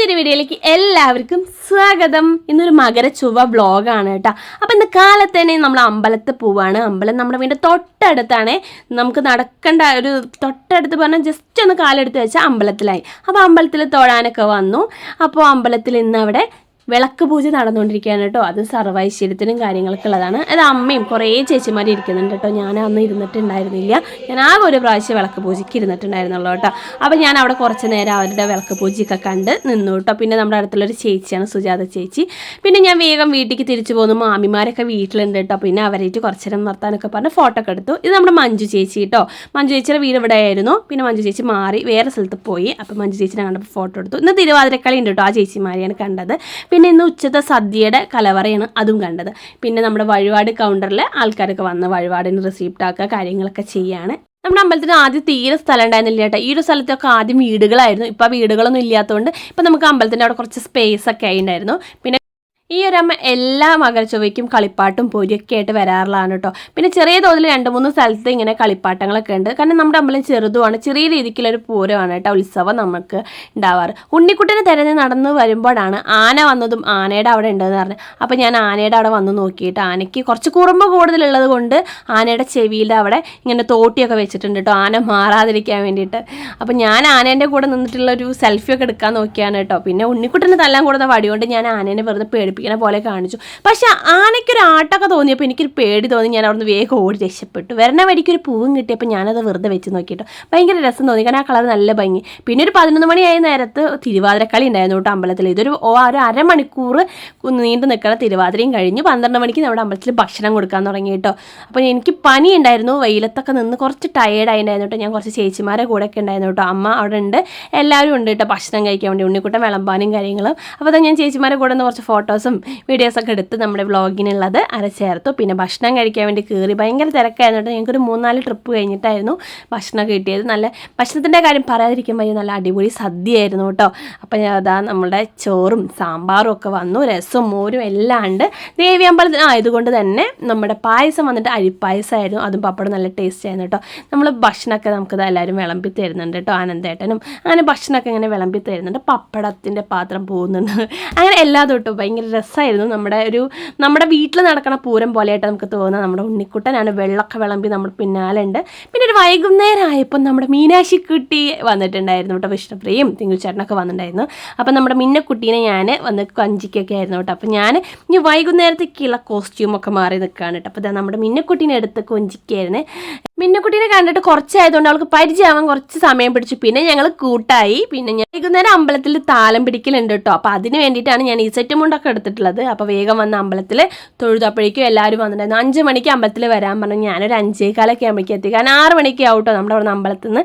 പുതിയൊരു വീഡിയോയിലേക്ക് എല്ലാവർക്കും സ്വാഗതം. ഇന്നൊരു മകര ചൊവ്വ വ്ളോഗാണ് കേട്ടോ. അപ്പം ഇന്ന് കാലത്ത് തന്നെ നമ്മൾ അമ്പലത്തിൽ പോവാണ്. അമ്പലം നമ്മുടെ വീടിന്റെ തൊട്ടടുത്താണ്. നമുക്ക് നടക്കേണ്ട ഒരു തൊട്ടടുത്ത് പറഞ്ഞാൽ ജസ്റ്റ് ഒന്ന് കാലെടുത്ത് വെച്ചാൽ അമ്പലത്തിലായി. അപ്പോൾ അമ്പലത്തിൽ തൊഴാനൊക്കെ വന്നു. അപ്പോൾ അമ്പലത്തിൽ ഇന്ന് അവിടെ വിളക്ക് പൂജ നടന്നുകൊണ്ടിരിക്കുകയാണ് കേട്ടോ. അത് സർവൈശ്വര്യത്തിനും കാര്യങ്ങളൊക്കെ ഉള്ളതാണ്. അത് അമ്മയും കുറേ ചേച്ചിമാർ ഇരിക്കുന്നുണ്ട് കേട്ടോ. ഞാൻ അന്ന് ഇരുന്നിട്ടുണ്ടായിരുന്നില്ല. ഞാൻ ആകെ ഒരു പ്രാവശ്യം വിളക്ക് പൂജയ്ക്ക് ഇരുന്നിട്ടുണ്ടായിരുന്നുള്ളൂ കേട്ടോ. അപ്പോൾ ഞാൻ അവിടെ കുറച്ച് നേരം അവരുടെ വിളക്ക് പൂജയൊക്കെ കണ്ട് നിന്നു കേട്ടോ. പിന്നെ നമ്മുടെ അടുത്തുള്ളൊരു ചേച്ചിയാണ് സുജാത ചേച്ചി. പിന്നെ ഞാൻ വേഗം വീട്ടിലേക്ക് തിരിച്ചു പോകുന്നു മാമിമാരൊക്കെ വീട്ടിലുണ്ട് കേട്ടോ. പിന്നെ അവരായിട്ട് കുറച്ച് നേരം നിർത്താനൊക്കെ പറഞ്ഞ് ഫോട്ടോ ഒക്കെ എടുത്തു. ഇത് നമ്മുടെ മഞ്ജു ചേച്ചി കേട്ടോ. മഞ്ജു ചേച്ചിയുടെ വീട് ഇവിടെ ആയിരുന്നു. പിന്നെ മഞ്ജു ചേച്ചി മാറി വേറെ സ്ഥലത്ത് പോയി. അപ്പോൾ മഞ്ജു ചേച്ചിനെ കണ്ടപ്പോൾ ഫോട്ടോ എടുത്തു. ഇന്ന് തിരുവാതിരക്കളി ഉണ്ട് കേട്ടോ. ആ ചേച്ചിമാരെയാണ് കണ്ടത്. പിന്നെ ഇന്ന് ഉച്ചത്തെ സദ്യയുടെ കലവറയാണ് അതും കണ്ടത്. പിന്നെ നമ്മുടെ വഴിപാട് കൗണ്ടറിൽ ആൾക്കാരൊക്കെ വന്ന് വഴിപാടിന് റിസീപ്റ്റ് ആക്കുക കാര്യങ്ങളൊക്കെ ചെയ്യാണ്. നമ്മുടെ അമ്പലത്തിന് ആദ്യം തീരെ സ്ഥലം ഉണ്ടായിരുന്നില്ല കേട്ടോ. ഈ ഒരു സ്ഥലത്തൊക്കെ ആദ്യം വീടുകളായിരുന്നു. ഇപ്പോൾ വീടുകളൊന്നും ഇല്ലാത്തതുകൊണ്ട് ഇപ്പം നമുക്ക് അമ്പലത്തിന്റെ അവിടെ കുറച്ച് സ്പേസ് ഒക്കെ ആയിട്ടുണ്ടായിരുന്നു പിന്നെ ഈ ഒരു അമ്മ എല്ലാ മകരച്ചൊവ്വയ്ക്കും കളിപ്പാട്ടും പൊരിയൊക്കെ ആയിട്ട് വരാറുള്ളതാണ് കേട്ടോ പിന്നെ ചെറിയ തോതിൽ രണ്ട് മൂന്ന് സ്ഥലത്ത് ഇങ്ങനെ കളിപ്പാട്ടങ്ങളൊക്കെ ഉണ്ട്. കാരണം നമ്മുടെ അമ്പലം ചെറുതുമാണ്. ചെറിയ രീതിക്കുള്ളൊരു പൂരമാണ് കേട്ടോ ഉത്സവം നമുക്ക് ഉണ്ടാവാറ്. ഉണ്ണിക്കുട്ടിനെ തിരഞ്ഞ് നടന്ന് വരുമ്പോഴാണ് ആന വന്നതും ആനയുടെ അവിടെ ഉണ്ടെന്ന് പറഞ്ഞു. അപ്പോൾ ഞാൻ ആനയുടെ അവിടെ വന്ന് നോക്കിയിട്ട് ആനയ്ക്ക് കുറച്ച് കുറുമ്പ് കൂടുതലുള്ളത് കൊണ്ട് ആനയുടെ ചെവിയിൽ അവിടെ ഇങ്ങനെ തോട്ടിയൊക്കെ വെച്ചിട്ടുണ്ട് കേട്ടോ ആന മാറാതിരിക്കാൻ വേണ്ടിയിട്ട്. അപ്പോൾ ഞാൻ ആനേന്റെ കൂടെ നിന്നിട്ടുള്ള ഒരു സെൽഫിയൊക്കെ എടുക്കാൻ നോക്കിയാണ് കേട്ടോ പിന്നെ ഉണ്ണിക്കുട്ടനെ തല്ലാൻ കൂടുന്ന വടി കൊണ്ട് ഞാൻ ആനേനെ വെറുതെ പേടിപ്പിക്കണ പോലെ കാണിച്ചു. പക്ഷെ ആനയ്ക്കൊരു ആട്ടൊക്കെ തോന്നിയപ്പോൾ എനിക്കൊരു പേടി തോന്നി. ഞാൻ അവിടുന്ന് വേഗം ഓടി രക്ഷപ്പെട്ടു. വരണ വഴിക്കൊരു പൂവും കിട്ടിയപ്പോൾ ഞാനത് വെറുതെ വെച്ച് നോക്കിയിട്ട്. ഭയങ്കര രസം തോന്നി. കാരണം ആ കളർ നല്ല ഭംഗി. പിന്നെ ഒരു പതിനൊന്ന് മണിയായ നേരത്ത് തിരുവാതിരക്കളി ഉണ്ടായിരുന്നു കേട്ടോ അമ്പലത്തിൽ. ഇതൊരു ഒരു അരമണിക്കൂർ നീണ്ടു നിൽക്കുന്ന തിരുവാതിരയും കഴിഞ്ഞ്. പന്ത്രണ്ട് മണിക്ക് നമ്മുടെ അമ്പലത്തിൽ ഭക്ഷണം കൊടുക്കാൻ തുടങ്ങി കേട്ടോ. അപ്പോൾ എനിക്ക് പനി ഉണ്ടായിരുന്നു വെയിലത്തൊക്കെ നിന്ന് കുറച്ച് ടയേർഡായി ഉണ്ടായിരുന്നു കേട്ടോ. ഞാൻ കുറച്ച് ചേച്ചിമാരെ കൂടെ ഒക്കെ ഉണ്ടായിരുന്നു കേട്ടോ. അമ്മ അവിടെ ഉണ്ട്. എല്ലാവരും ഉണ്ട് കേട്ടോ. ഭക്ഷണം കഴിക്കാൻ വേണ്ടി. ഉണ്ണിക്കുട്ടൻ വിളമ്പാനും കാര്യങ്ങളും. അപ്പോൾ അതാ ഞാൻ ചേച്ചിമാരെ കൂടെ നിന്ന് കുറച്ച് ഫോട്ടോസും വീഡിയോസൊക്കെ എടുത്ത് നമ്മുടെ വ്ളോഗിനുള്ളത് അരച്ചേർത്തു. പിന്നെ ഭക്ഷണം കഴിക്കാൻ വേണ്ടി കയറി ഭയങ്കര തിരക്കായിരുന്നു കേട്ടോ. ഞങ്ങൾക്കൊരു മൂന്നാൽ ട്രിപ്പ് കഴിഞ്ഞിട്ടായിരുന്നു ഭക്ഷണം കിട്ടിയത്. നല്ല ഭക്ഷണത്തിന്റെ കാര്യം പറയാതിരിക്കുമ്പോൾ നല്ല അടിപൊളി സദ്യയായിരുന്നു കേട്ടോ. അപ്പം അതാ നമ്മുടെ ചോറും സാമ്പാറും ഒക്കെ വന്നു. രസവും മോരും എല്ലാം ഉണ്ട്. ദേവി അമ്പലത്തിൽ ആയതുകൊണ്ട് തന്നെ നമ്മുടെ പായസം വന്നിട്ട് അരിപ്പായസമായിരുന്നു. അതും പപ്പടം നല്ല ടേസ്റ്റ് ആയിരുന്നു കേട്ടോ. നമ്മൾ ഭക്ഷണമൊക്കെ നമുക്കത് എല്ലാവരും വിളമ്പി തരുന്നുണ്ട് കേട്ടോ. ആനന്ദേട്ടനും അങ്ങനെ ഭക്ഷണമൊക്കെ ഇങ്ങനെ വിളമ്പി തരുന്നുണ്ട്. പപ്പടത്തിന്റെ പാത്രം പോകുന്നുണ്ട്. അങ്ങനെ എല്ലാ തൊട്ടും ഭയങ്കര രസമായിരുന്നു നമ്മുടെ ഒരു നമ്മുടെ വീട്ടിൽ നടക്കണ പൂരം പോലെയായിട്ട് നമുക്ക് തോന്നുന്നത് നമ്മുടെ ഉണ്ണിക്കുട്ടനാണ് വെള്ളമൊക്കെ വിളമ്പി നമ്മൾ പിന്നാലെ ഉണ്ട് പിന്നെ ഒരു വൈകുന്നേരം ആയപ്പോൾ നമ്മുടെ മീനാശി കുട്ടി വന്നിട്ടുണ്ടായിരുന്നു കേട്ടോ വിഷ്ണുപ്രിയും തിങ്കുച്ചേട്ടനൊക്കെ വന്നിട്ടുണ്ടായിരുന്നു. അപ്പോൾ നമ്മുടെ മിന്നക്കുട്ടീനെ ഞാൻ വന്ന് കഞ്ചിക്കൊക്കെ ആയിരുന്നു കേട്ടോ. അപ്പം ഞാൻ ഇനി വൈകുന്നേരത്തേക്കുള്ള കോസ്റ്റ്യൂമൊക്കെ മാറി നിൽക്കുകയാണ് കേട്ടോ. അപ്പോൾ നമ്മുടെ മിന്നക്കുട്ടീനെ എടുത്ത് കൊഞ്ചിക്കായിരുന്നു. മിന്നക്കുട്ടീനെ കണ്ടിട്ട് കുറച്ചായതുകൊണ്ട് അവൾക്ക് പരിചയമാവാൻ കുറച്ച് സമയം പിടിച്ചു. പിന്നെ ഞങ്ങൾ കൂട്ടായി. പിന്നെ ഞാൻ വൈകുന്നേരം അമ്പലത്തിൽ താലം പിടിക്കലുണ്ട് കേട്ടോ. അപ്പോൾ അതിന് വേണ്ടിയിട്ടാണ് ഞാൻ ഈ സെറ്റ് മുണ്ടൊക്കെ എടുത്തിട്ടുള്ളത് അപ്പോൾ വേഗം വന്ന അമ്പലത്തിൽ തൊഴുതപ്പോഴേക്കും എല്ലാവരും വന്നിട്ടുണ്ടായിരുന്നു. അഞ്ച് മണിക്ക് അമ്പലത്തിൽ വരാൻ പറഞ്ഞു. ഞാനൊരു അഞ്ചേകാലൊക്കെ ആകുമ്പോഴേക്കും എത്തി. കാരണം ആറ് മണിക്ക് ആവട്ടോ നമ്മുടെ അവിടെ നിന്ന് അമ്പലത്തിൽ നിന്ന്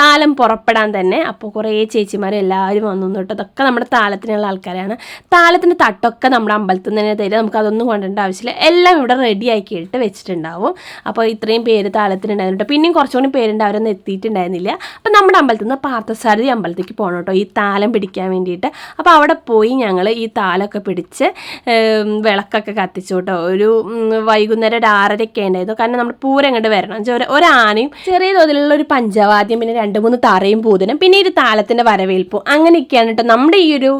താലം പുറപ്പെടാൻ തന്നെ അപ്പോൾ കുറേ ചേച്ചിമാരും എല്ലാവരും വന്നു കേട്ടോ അതൊക്കെ നമ്മുടെ താലത്തിനുള്ള ആൾക്കാരാണ്. താലത്തിന്റെ തട്ടൊക്കെ നമ്മുടെ അമ്പലത്തിൽ നിന്ന് തന്നെ തരും. നമുക്ക് അതൊന്നും കൊണ്ടേണ്ട ആവശ്യമില്ല. എല്ലാം ഇവിടെ റെഡി ആക്കിയിട്ട് വെച്ചിട്ടുണ്ടാവും. അപ്പോൾ ഇത്രയും പേര് താലത്തിനുണ്ടായിരുന്നു പിന്നെയും കുറച്ചുകൂടി പേരുണ്ട് അവരൊന്നും എത്തിയിട്ടുണ്ടായിരുന്നില്ല. അപ്പോൾ നമ്മുടെ അമ്പലത്തിൽ നിന്ന് പാർത്ഥസാരഥി അമ്പലത്തേക്ക് പോകണം കേട്ടോ ഈ താലം പിടിക്കാൻ വേണ്ടിയിട്ട്. അപ്പോൾ അവിടെ പോയി ഞങ്ങൾ ഈ താലമൊക്കെ പിടിച്ച് വിളക്കൊക്കെ കത്തിച്ചു കേട്ടോ ഒരു വൈകുന്നേരം ഒരു ആറരയൊക്കെ ഉണ്ടായിരുന്നു കാരണം നമ്മൾ പൂരം അങ്ങോട്ട് വരണം. ഒരു ഒരാനയും ചെറിയ തോതിലുള്ള ഒരു പഞ്ചവാദ്യം പിന്നെ രണ്ട് മൂന്ന് തറയും പൂതനും പിന്നെ ഒരു താലത്തിന്റെ വരവേൽപ്പും. അങ്ങനെയൊക്കെയാണ് കേട്ടോ നമ്മുടെ ഈ ഒരു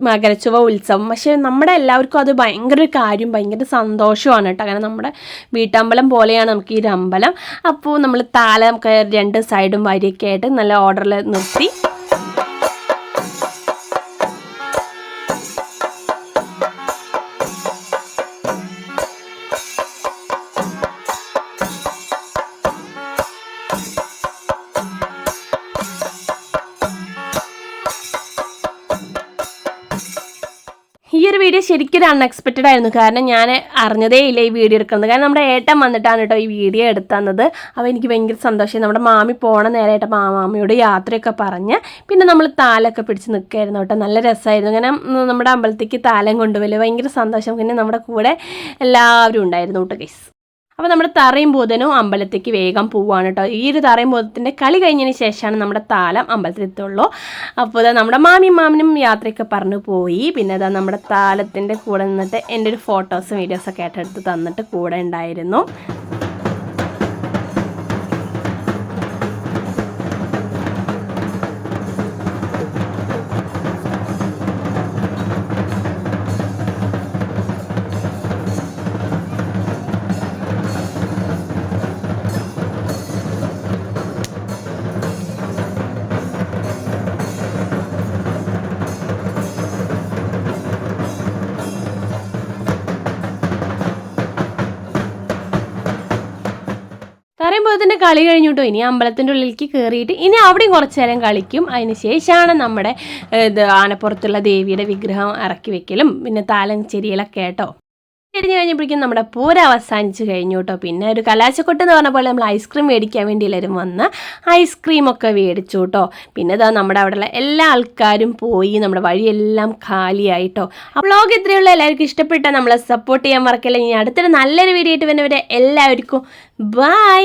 മകരച്ചുവ ഉത്സവം. പക്ഷേ നമ്മുടെ എല്ലാവർക്കും അത് ഭയങ്കര ഒരു കാര്യം ഭയങ്കര സന്തോഷമാണ് കേട്ടോ കാരണം നമ്മുടെ വീട്ടമ്പലം പോലെയാണ് നമുക്ക് ഈ ഒരു അമ്പലം. അപ്പോൾ നമ്മൾ താലം രണ്ട് സൈഡും വരിയൊക്കെ ആയിട്ട് നല്ല ഓർഡറിൽ നിർത്തി. ഒരു വീഡിയോ ശരിക്കും ഒരു അൺഎക്സ്പെക്റ്റഡ് ആയിരുന്നു. കാരണം ഞാൻ അറിഞ്ഞതേ ഇല്ല ഈ വീഡിയോ എടുക്കുന്നത്. കാരണം നമ്മുടെ ഏട്ടൻ വന്നിട്ടാണ് കേട്ടോ ഈ വീഡിയോ എടുത്തന്നത്. അപ്പോൾ എനിക്ക് ഭയങ്കര സന്തോഷം. നമ്മുടെ മാമി പോണ നേരമായിട്ട് മാമാമിയോട് യാത്രയൊക്കെ പറഞ്ഞ് പിന്നെ നമ്മൾ താലൊക്കെ പിടിച്ച് നിൽക്കുകയായിരുന്നു കേട്ടോ. നല്ല രസമായിരുന്നു അങ്ങനെ നമ്മുടെ അമ്പലത്തേക്ക് താലം കൊണ്ടുപോലെ ഭയങ്കര സന്തോഷം. പിന്നെ നമ്മുടെ കൂടെ എല്ലാവരും ഉണ്ടായിരുന്നു കേട്ടോ ഗൈസ് അപ്പോൾ നമ്മുടെ തറയും ബോധനും അമ്പലത്തേക്ക് വേഗം പോവുകയാണ് കേട്ടോ ഈ ഒരു തറയും ബോധത്തിന്റെ കളി കഴിഞ്ഞതിന് ശേഷമാണ് നമ്മുടെ താലം അമ്പലത്തിലെത്തുള്ളൂ. അപ്പോൾ ഇതാ നമ്മുടെ മാമിയും മാമനും യാത്രയൊക്കെ പറഞ്ഞു പോയി. പിന്നെ ഇതാ നമ്മുടെ താലത്തിന്റെ കൂടെ നിന്നിട്ട് എന്റെ ഒരു ഫോട്ടോസും വീഡിയോസൊക്കെ എടുത്ത് തന്നിട്ട് കൂടെ ഉണ്ടായിരുന്നു. പറയുമ്പോൾ തന്നെ കളി കഴിഞ്ഞു കേട്ടോ ഇനി അമ്പലത്തിന്റെ ഉള്ളിലേക്ക് കയറിയിട്ട് ഇനി അവിടെയും കുറച്ച് നേരം കളിക്കും. അതിന് ശേഷമാണ് നമ്മുടെ ആനപ്പുറത്തുള്ള ദേവിയുടെ വിഗ്രഹം ഇറക്കി വെക്കലും. പിന്നെ താലഞ്ചേരിയിലൊക്കെ കേട്ടോ തിരിഞ്ഞു കഴിഞ്ഞപ്പോഴേക്കും നമ്മുടെ പൂര അവസാനിച്ച് കഴിഞ്ഞു കേട്ടോ. പിന്നെ ഒരു കലാശക്കൊട്ട് എന്ന് പറഞ്ഞ പോലെ നമ്മൾ ഐസ്ക്രീം മേടിക്കാൻ വേണ്ടി എല്ലാവരും വന്ന് ഐസ്ക്രീമൊക്കെ മേടിച്ചു കേട്ടോ. പിന്നെ ഇതാ നമ്മുടെ അവിടെയുള്ള എല്ലാ ആൾക്കാരും പോയി നമ്മുടെ വഴിയെല്ലാം ഖാലിയായിട്ടോ വ്ളോഗ് ഇത്രയുള്ള. എല്ലാവർക്കും ഇഷ്ടപ്പെട്ട നമ്മളെ സപ്പോർട്ട് ചെയ്യാൻ മറക്കില്ല. ഇനി അടുത്തൊരു നല്ലൊരു വീഡിയോ ആയിട്ട് വരുന്നവരെ എല്ലാവർക്കും ബൈ